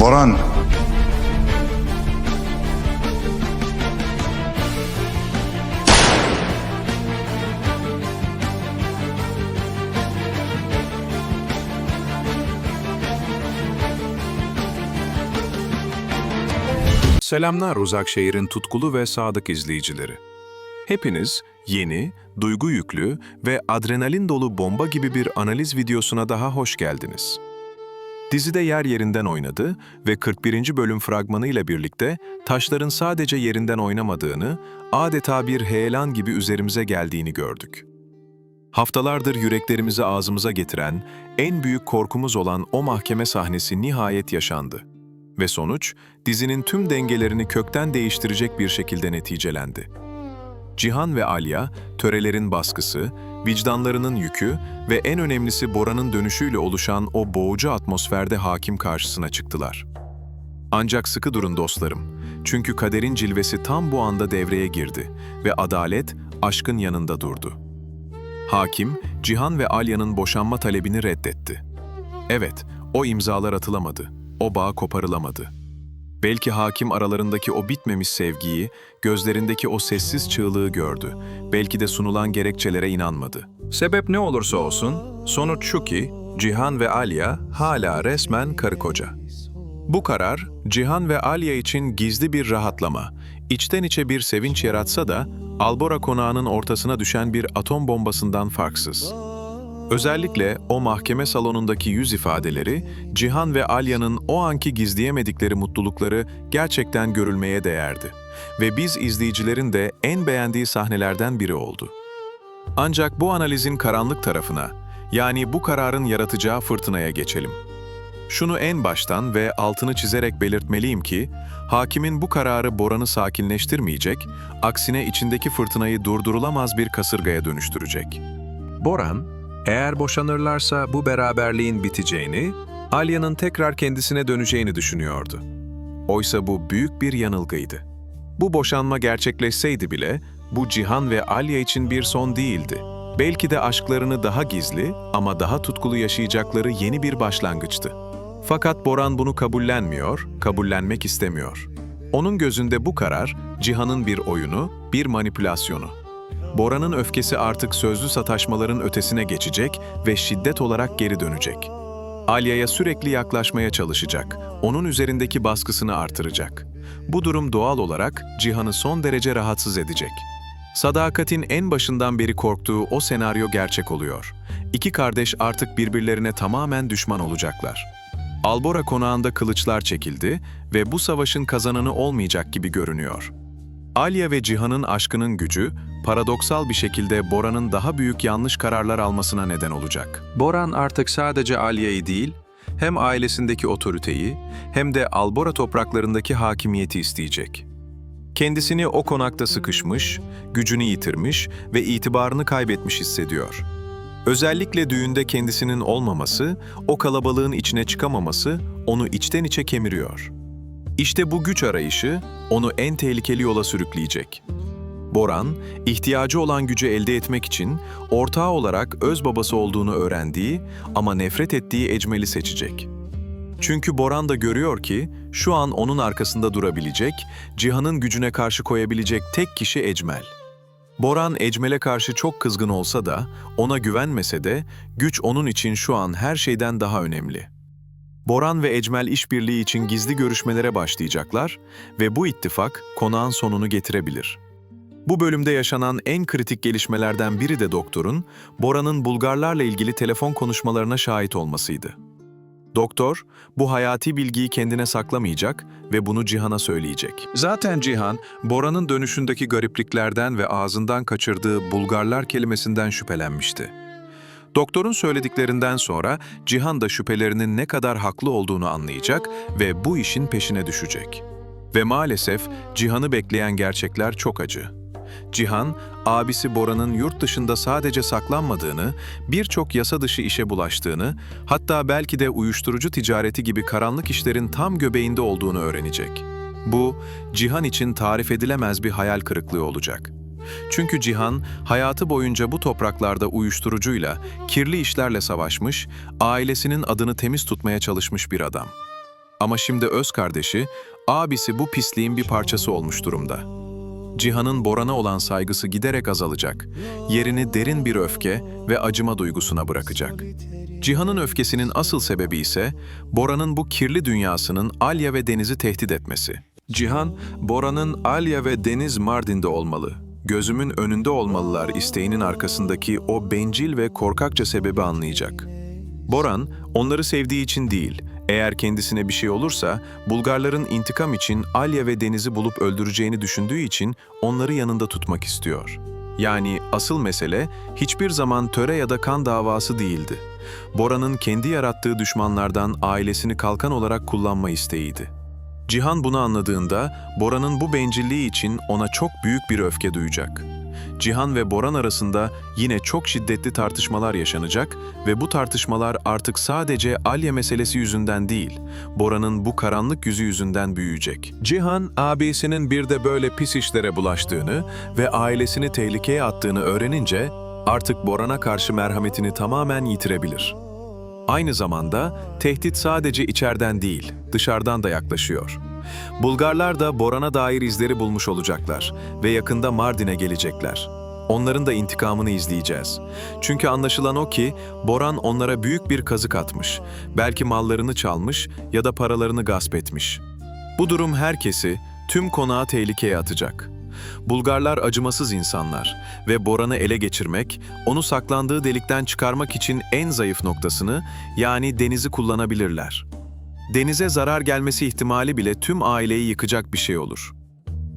Boran. Selamlar Uzakşehir'in tutkulu ve sadık izleyicileri. Hepiniz yeni, duygu yüklü ve adrenalin dolu bomba gibi bir analiz videosuna daha hoş geldiniz. Dizide yer yerinden oynadı ve 41. bölüm fragmanı ile birlikte taşların sadece yerinden oynamadığını, adeta bir heyelan gibi üzerimize geldiğini gördük. Haftalardır yüreklerimizi ağzımıza getiren, en büyük korkumuz olan o mahkeme sahnesi nihayet yaşandı. Ve sonuç, dizinin tüm dengelerini kökten değiştirecek bir şekilde neticelendi. Cihan ve Alya, törelerin baskısı, vicdanlarının yükü ve en önemlisi Bora'nın dönüşüyle oluşan o boğucu atmosferde hakim karşısına çıktılar. Ancak sıkı durun dostlarım. Çünkü kaderin cilvesi tam bu anda devreye girdi ve adalet aşkın yanında durdu. Hakim, Cihan ve Alya'nın boşanma talebini reddetti. Evet, o imzalar atılamadı, o bağ koparılamadı. Belki hakim aralarındaki o bitmemiş sevgiyi, gözlerindeki o sessiz çığlığı gördü. Belki de sunulan gerekçelere inanmadı. Sebep ne olursa olsun, sonuç şu ki Cihan ve Alya hala resmen karı koca. Bu karar, Cihan ve Alya için gizli bir rahatlama, içten içe bir sevinç yaratsa da, Albora konağının ortasına düşen bir atom bombasından farksız. Özellikle o mahkeme salonundaki yüz ifadeleri, Cihan ve Alya'nın o anki gizleyemedikleri mutlulukları gerçekten görülmeye değerdi. Ve biz izleyicilerin de en beğendiği sahnelerden biri oldu. Ancak bu analizin karanlık tarafına, yani bu kararın yaratacağı fırtınaya geçelim. Şunu en baştan ve altını çizerek belirtmeliyim ki, hakimin bu kararı Boran'ı sakinleştirmeyecek, aksine içindeki fırtınayı durdurulamaz bir kasırgaya dönüştürecek. Boran, eğer boşanırlarsa bu beraberliğin biteceğini, Alya'nın tekrar kendisine döneceğini düşünüyordu. Oysa bu büyük bir yanılgıydı. Bu boşanma gerçekleşseydi bile, bu Cihan ve Alya için bir son değildi. Belki de aşklarını daha gizli ama daha tutkulu yaşayacakları yeni bir başlangıçtı. Fakat Boran bunu kabullenmiyor, kabullenmek istemiyor. Onun gözünde bu karar, Cihan'ın bir oyunu, bir manipülasyonu. Bora'nın öfkesi artık sözlü sataşmaların ötesine geçecek ve şiddet olarak geri dönecek. Alya'ya sürekli yaklaşmaya çalışacak, onun üzerindeki baskısını artıracak. Bu durum doğal olarak Cihan'ı son derece rahatsız edecek. Sadakatin en başından beri korktuğu o senaryo gerçek oluyor. İki kardeş artık birbirlerine tamamen düşman olacaklar. Albora konağında kılıçlar çekildi ve bu savaşın kazananı olmayacak gibi görünüyor. Alya ve Cihan'ın aşkının gücü, paradoksal bir şekilde Bora'nın daha büyük yanlış kararlar almasına neden olacak. Boran artık sadece Alya'yı değil, hem ailesindeki otoriteyi hem de Albora topraklarındaki hakimiyeti isteyecek. Kendisini o konakta sıkışmış, gücünü yitirmiş ve itibarını kaybetmiş hissediyor. Özellikle düğünde kendisinin olmaması, o kalabalığın içine çıkamaması onu içten içe kemiriyor. İşte bu güç arayışı onu en tehlikeli yola sürükleyecek. Boran, ihtiyacı olan gücü elde etmek için ortağı olarak öz babası olduğunu öğrendiği ama nefret ettiği Ecmel'i seçecek. Çünkü Boran da görüyor ki şu an onun arkasında durabilecek, Cihan'ın gücüne karşı koyabilecek tek kişi Ecmel. Boran Ecmel'e karşı çok kızgın olsa da, ona güvenmese de güç onun için şu an her şeyden daha önemli. Boran ve Ecmel işbirliği için gizli görüşmelere başlayacaklar ve bu ittifak konağın sonunu getirebilir. Bu bölümde yaşanan en kritik gelişmelerden biri de doktorun, Bora'nın Bulgarlarla ilgili telefon konuşmalarına şahit olmasıydı. Doktor, bu hayati bilgiyi kendine saklamayacak ve bunu Cihan'a söyleyecek. Zaten Cihan, Bora'nın dönüşündeki garipliklerden ve ağzından kaçırdığı Bulgarlar kelimesinden şüphelenmişti. Doktorun söylediklerinden sonra Cihan da şüphelerinin ne kadar haklı olduğunu anlayacak ve bu işin peşine düşecek. Ve maalesef Cihan'ı bekleyen gerçekler çok acı. Cihan, abisi Bora'nın yurt dışında sadece saklanmadığını, birçok yasa dışı işe bulaştığını, hatta belki de uyuşturucu ticareti gibi karanlık işlerin tam göbeğinde olduğunu öğrenecek. Bu, Cihan için tarif edilemez bir hayal kırıklığı olacak. Çünkü Cihan, hayatı boyunca bu topraklarda uyuşturucuyla, kirli işlerle savaşmış, ailesinin adını temiz tutmaya çalışmış bir adam. Ama şimdi öz kardeşi, abisi bu pisliğin bir parçası olmuş durumda. Cihan'ın Boran'a olan saygısı giderek azalacak. Yerini derin bir öfke ve acıma duygusuna bırakacak. Cihan'ın öfkesinin asıl sebebi ise Bora'nın bu kirli dünyasının Alya ve Deniz'i tehdit etmesi. Cihan, Bora'nın Alya ve Deniz Mardin'de olmalı, gözümün önünde olmalılar isteğinin arkasındaki o bencil ve korkakça sebebi anlayacak. Boran, onları sevdiği için değil, eğer kendisine bir şey olursa, Bulgarların intikam için Alya ve Deniz'i bulup öldüreceğini düşündüğü için onları yanında tutmak istiyor. Yani asıl mesele hiçbir zaman töre ya da kan davası değildi. Bora'nın kendi yarattığı düşmanlardan ailesini kalkan olarak kullanma isteğiydi. Cihan bunu anladığında Bora'nın bu bencilliği için ona çok büyük bir öfke duyacak. Cihan ve Boran arasında yine çok şiddetli tartışmalar yaşanacak ve bu tartışmalar artık sadece Alya meselesi yüzünden değil, Bora'nın bu karanlık yüzü yüzünden büyüyecek. Cihan, abisinin bir de böyle pis işlere bulaştığını ve ailesini tehlikeye attığını öğrenince artık Boran'a karşı merhametini tamamen yitirebilir. Aynı zamanda tehdit sadece içeriden değil, dışarıdan da yaklaşıyor. Bulgarlar da Boran'a dair izleri bulmuş olacaklar ve yakında Mardin'e gelecekler. Onların da intikamını izleyeceğiz. Çünkü anlaşılan o ki Boran onlara büyük bir kazık atmış, belki mallarını çalmış ya da paralarını gasp etmiş. Bu durum herkesi, tüm konağı tehlikeye atacak. Bulgarlar acımasız insanlar ve Boran'ı ele geçirmek, onu saklandığı delikten çıkarmak için en zayıf noktasını yani denizi kullanabilirler. Denize zarar gelmesi ihtimali bile tüm aileyi yıkacak bir şey olur.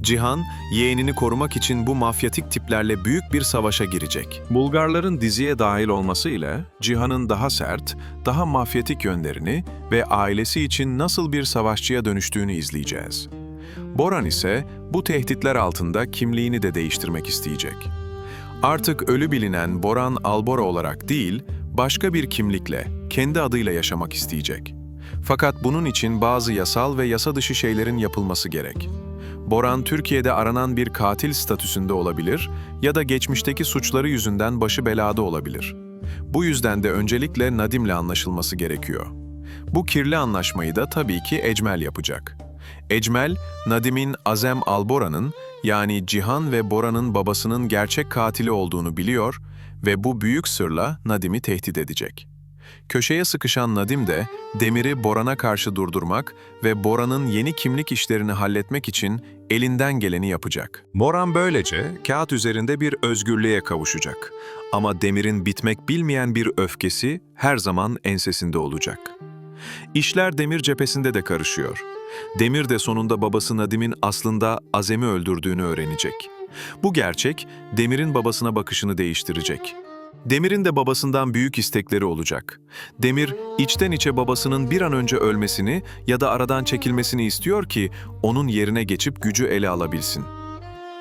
Cihan, yeğenini korumak için bu mafyatik tiplerle büyük bir savaşa girecek. Bulgarların diziye dahil olmasıyla Cihan'ın daha sert, daha mafyatik yönlerini ve ailesi için nasıl bir savaşçıya dönüştüğünü izleyeceğiz. Boran ise bu tehditler altında kimliğini de değiştirmek isteyecek. Artık ölü bilinen Boran Albora olarak değil, başka bir kimlikle, kendi adıyla yaşamak isteyecek. Fakat bunun için bazı yasal ve yasa dışı şeylerin yapılması gerek. Boran Türkiye'de aranan bir katil statüsünde olabilir ya da geçmişteki suçları yüzünden başı belada olabilir. Bu yüzden de öncelikle Nadim'le anlaşılması gerekiyor. Bu kirli anlaşmayı da tabii ki Ecmel yapacak. Ecmel, Nadim'in Azem Albora'nın yani Cihan ve Bora'nın babasının gerçek katili olduğunu biliyor ve bu büyük sırla Nadim'i tehdit edecek. Köşeye sıkışan Nadim de Demir'i Boran'a karşı durdurmak ve Boran'ın yeni kimlik işlerini halletmek için elinden geleni yapacak. Boran böylece kağıt üzerinde bir özgürlüğe kavuşacak. Ama Demir'in bitmek bilmeyen bir öfkesi her zaman ensesinde olacak. İşler Demir cephesinde de karışıyor. Demir de sonunda babası Nadim'in aslında Azem'i öldürdüğünü öğrenecek. Bu gerçek Demir'in babasına bakışını değiştirecek. Demir'in de babasından büyük istekleri olacak. Demir, içten içe babasının bir an önce ölmesini ya da aradan çekilmesini istiyor ki onun yerine geçip gücü ele alabilsin.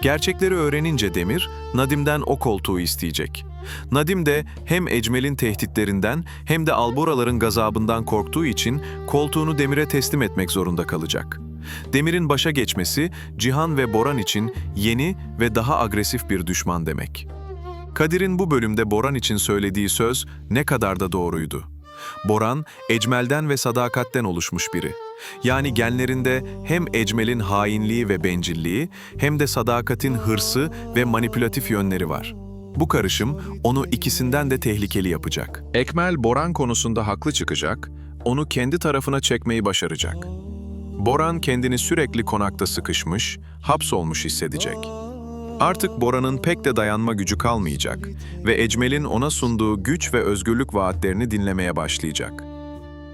Gerçekleri öğrenince Demir, Nadim'den o koltuğu isteyecek. Nadim de hem Ecmel'in tehditlerinden hem de Alboraların gazabından korktuğu için koltuğunu Demir'e teslim etmek zorunda kalacak. Demir'in başa geçmesi, Cihan ve Boran için yeni ve daha agresif bir düşman demek. Kadir'in bu bölümde Boran için söylediği söz ne kadar da doğruydu. Boran, Ecmel'den ve sadakatten oluşmuş biri. Yani genlerinde hem Ecmel'in hainliği ve bencilliği hem de sadakatin hırsı ve manipülatif yönleri var. Bu karışım onu ikisinden de tehlikeli yapacak. Ekmel Boran konusunda haklı çıkacak, onu kendi tarafına çekmeyi başaracak. Boran kendini sürekli konakta sıkışmış, hapsolmuş hissedecek. Artık Bora'nın pek de dayanma gücü kalmayacak ve Ecmel'in ona sunduğu güç ve özgürlük vaatlerini dinlemeye başlayacak.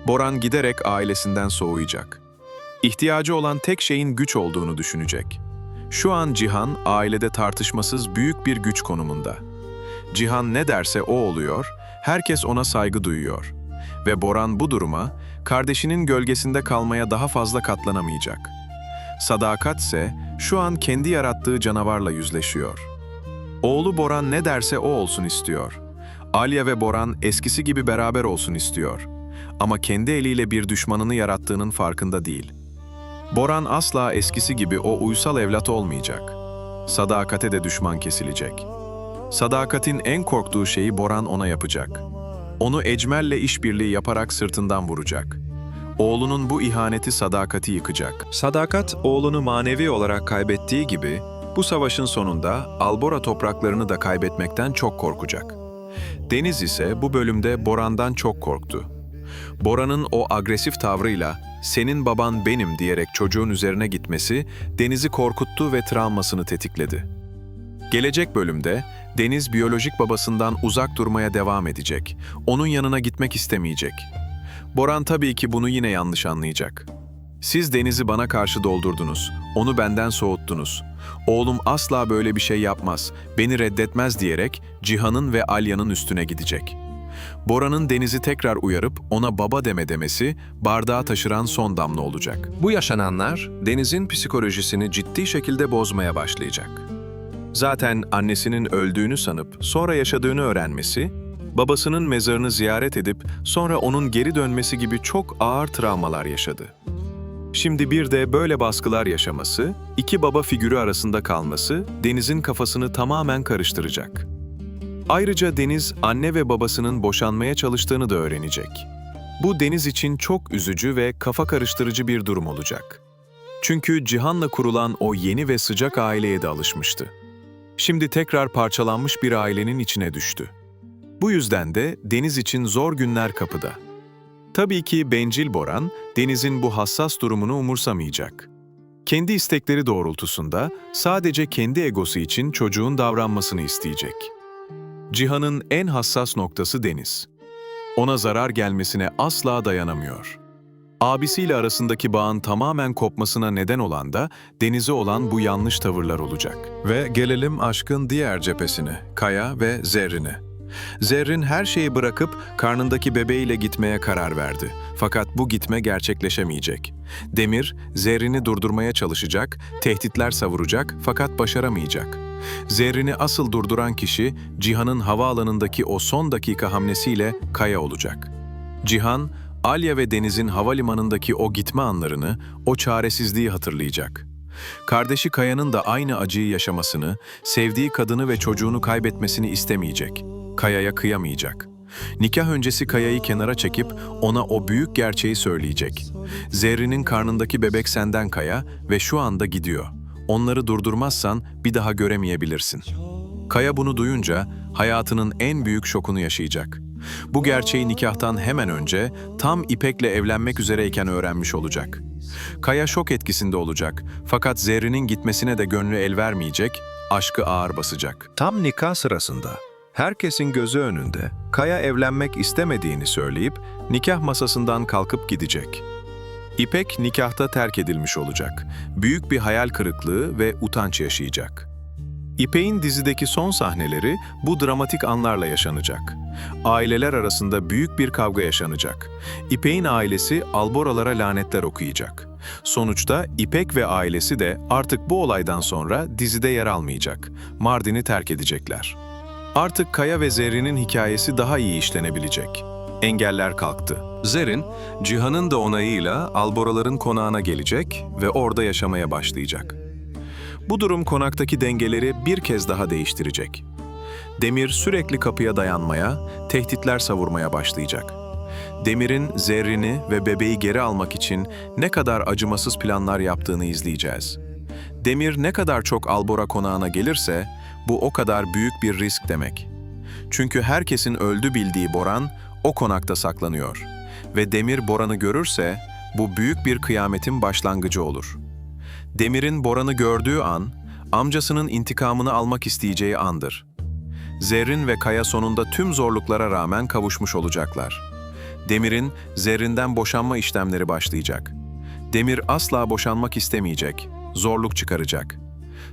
Boran giderek ailesinden soğuyacak. İhtiyacı olan tek şeyin güç olduğunu düşünecek. Şu an Cihan ailede tartışmasız büyük bir güç konumunda. Cihan ne derse o oluyor, herkes ona saygı duyuyor. Ve Boran bu duruma, kardeşinin gölgesinde kalmaya daha fazla katlanamayacak. Sadakat ise şu an kendi yarattığı canavarla yüzleşiyor. Oğlu Boran ne derse o olsun istiyor. Alya ve Boran eskisi gibi beraber olsun istiyor. Ama kendi eliyle bir düşmanını yarattığının farkında değil. Boran asla eskisi gibi o uysal evlat olmayacak. Sadakate de düşman kesilecek. Sadakatin en korktuğu şeyi Boran ona yapacak. Onu Ecmel'le işbirliği yaparak sırtından vuracak. Oğlunun bu ihaneti sadakati yıkacak. Sadakat oğlunu manevi olarak kaybettiği gibi bu savaşın sonunda Albora topraklarını da kaybetmekten çok korkacak. Deniz ise bu bölümde Boran'dan çok korktu. Bora'nın o agresif tavrıyla senin baban benim diyerek çocuğun üzerine gitmesi Deniz'i korkuttu ve travmasını tetikledi. Gelecek bölümde Deniz biyolojik babasından uzak durmaya devam edecek. Onun yanına gitmek istemeyecek. Boran tabii ki bunu yine yanlış anlayacak. Siz Deniz'i bana karşı doldurdunuz. Onu benden soğuttunuz. Oğlum asla böyle bir şey yapmaz, beni reddetmez diyerek Cihan'ın ve Alya'nın üstüne gidecek. Bora'nın Deniz'i tekrar uyarıp ona baba deme demesi bardağı taşıran son damla olacak. Bu yaşananlar Deniz'in psikolojisini ciddi şekilde bozmaya başlayacak. Zaten annesinin öldüğünü sanıp sonra yaşadığını öğrenmesi, babasının mezarını ziyaret edip sonra onun geri dönmesi gibi çok ağır travmalar yaşadı. Şimdi bir de böyle baskılar yaşaması, iki baba figürü arasında kalması Deniz'in kafasını tamamen karıştıracak. Ayrıca Deniz anne ve babasının boşanmaya çalıştığını da öğrenecek. Bu Deniz için çok üzücü ve kafa karıştırıcı bir durum olacak. Çünkü Cihan'la kurulan o yeni ve sıcak aileye de alışmıştı. Şimdi tekrar parçalanmış bir ailenin içine düştü. Bu yüzden de Deniz için zor günler kapıda. Tabii ki bencil Boran, Deniz'in bu hassas durumunu umursamayacak. Kendi istekleri doğrultusunda sadece kendi egosu için çocuğun davranmasını isteyecek. Cihan'ın en hassas noktası Deniz. Ona zarar gelmesine asla dayanamıyor. Abisiyle arasındaki bağın tamamen kopmasına neden olan da Deniz'e olan bu yanlış tavırlar olacak. Ve gelelim aşkın diğer cephesine, Kaya ve Zerrin'e. Zerrin her şeyi bırakıp karnındaki bebeğiyle gitmeye karar verdi. Fakat bu gitme gerçekleşemeyecek. Demir, Zerrin'i durdurmaya çalışacak, tehditler savuracak fakat başaramayacak. Zerrin'i asıl durduran kişi Cihan'ın havaalanındaki o son dakika hamlesiyle Kaya olacak. Cihan, Alya ve Deniz'in havalimanındaki o gitme anlarını, o çaresizliği hatırlayacak. Kardeşi Kaya'nın da aynı acıyı yaşamasını, sevdiği kadını ve çocuğunu kaybetmesini istemeyecek. Kaya'ya kıyamayacak. Nikah öncesi Kaya'yı kenara çekip ona o büyük gerçeği söyleyecek. Zerrin'in karnındaki bebek senden Kaya ve şu anda gidiyor. Onları durdurmazsan bir daha göremeyebilirsin. Kaya bunu duyunca hayatının en büyük şokunu yaşayacak. Bu gerçeği nikahtan hemen önce tam İpek'le evlenmek üzereyken öğrenmiş olacak. Kaya şok etkisinde olacak fakat Zerrin'in gitmesine de gönlü el vermeyecek, aşkı ağır basacak. Tam nikah sırasında herkesin gözü önünde Kaya evlenmek istemediğini söyleyip nikah masasından kalkıp gidecek. İpek nikahta terk edilmiş olacak. Büyük bir hayal kırıklığı ve utanç yaşayacak. İpek'in dizideki son sahneleri bu dramatik anlarla yaşanacak. Aileler arasında büyük bir kavga yaşanacak. İpek'in ailesi Alboralara lanetler okuyacak. Sonuçta İpek ve ailesi de artık bu olaydan sonra dizide yer almayacak. Mardin'i terk edecekler. Artık Kaya ve Zerrin'in hikayesi daha iyi işlenebilecek. Engeller kalktı. Zerrin, Cihan'ın da onayıyla Alboraların konağına gelecek ve orada yaşamaya başlayacak. Bu durum konaktaki dengeleri bir kez daha değiştirecek. Demir sürekli kapıya dayanmaya, tehditler savurmaya başlayacak. Demir'in Zerrin'i ve bebeği geri almak için ne kadar acımasız planlar yaptığını izleyeceğiz. Demir ne kadar çok Albora konağına gelirse, bu o kadar büyük bir risk demek. Çünkü herkesin öldü bildiği Boran, o konakta saklanıyor. Ve Demir Boran'ı görürse, bu büyük bir kıyametin başlangıcı olur.'' Demir'in Boran'ı gördüğü an, amcasının intikamını almak isteyeceği andır. Zerrin ve Kaya sonunda tüm zorluklara rağmen kavuşmuş olacaklar. Demir'in Zerrin'den boşanma işlemleri başlayacak. Demir asla boşanmak istemeyecek, zorluk çıkaracak.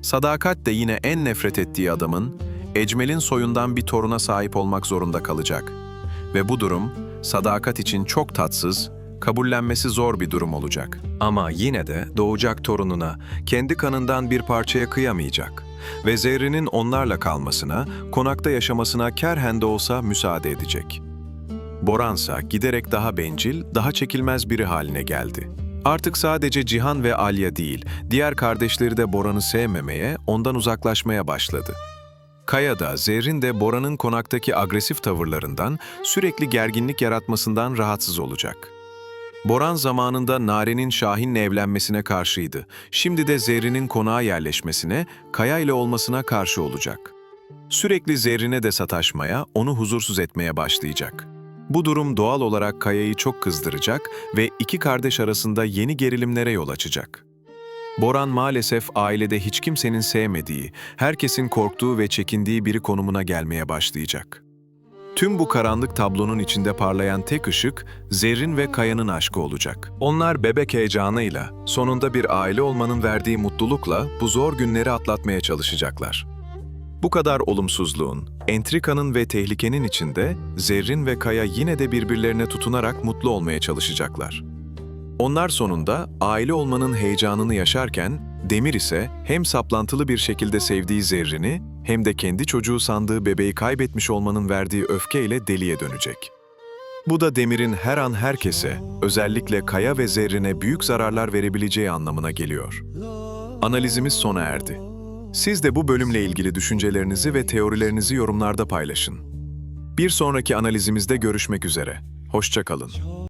Sadakat de yine en nefret ettiği adamın, Ecmel'in soyundan bir toruna sahip olmak zorunda kalacak. Ve bu durum, Sadakat için çok tatsız, kabullenmesi zor bir durum olacak. Ama yine de doğacak torununa kendi kanından bir parçaya kıyamayacak ve Zerrin'in onlarla kalmasına, konakta yaşamasına kerhen de olsa müsaade edecek. Boransa giderek daha bencil, daha çekilmez biri haline geldi. Artık sadece Cihan ve Alya değil, diğer kardeşleri de Boran'ı sevmemeye, ondan uzaklaşmaya başladı. Kaya da, Zerrin de Boran'ın konaktaki agresif tavırlarından, sürekli gerginlik yaratmasından rahatsız olacak. Boran zamanında Nare'nin Şahin'le evlenmesine karşıydı. Şimdi de Zerrin'in konağa yerleşmesine, Kaya ile olmasına karşı olacak. Sürekli Zerrin'e de sataşmaya, onu huzursuz etmeye başlayacak. Bu durum doğal olarak Kaya'yı çok kızdıracak ve iki kardeş arasında yeni gerilimlere yol açacak. Boran maalesef ailede hiç kimsenin sevmediği, herkesin korktuğu ve çekindiği biri konumuna gelmeye başlayacak. Tüm bu karanlık tablonun içinde parlayan tek ışık, Zerrin ve Kaya'nın aşkı olacak. Onlar bebek heyecanıyla, sonunda bir aile olmanın verdiği mutlulukla bu zor günleri atlatmaya çalışacaklar. Bu kadar olumsuzluğun, entrikanın ve tehlikenin içinde Zerrin ve Kaya yine de birbirlerine tutunarak mutlu olmaya çalışacaklar. Onlar sonunda aile olmanın heyecanını yaşarken, Demir ise hem saplantılı bir şekilde sevdiği Zerrin'i hem de kendi çocuğu sandığı bebeği kaybetmiş olmanın verdiği öfkeyle deliye dönecek. Bu da Demir'in her an herkese, özellikle Kaya ve Zerrin'e büyük zararlar verebileceği anlamına geliyor. Analizimiz sona erdi. Siz de bu bölümle ilgili düşüncelerinizi ve teorilerinizi yorumlarda paylaşın. Bir sonraki analizimizde görüşmek üzere. Hoşçakalın.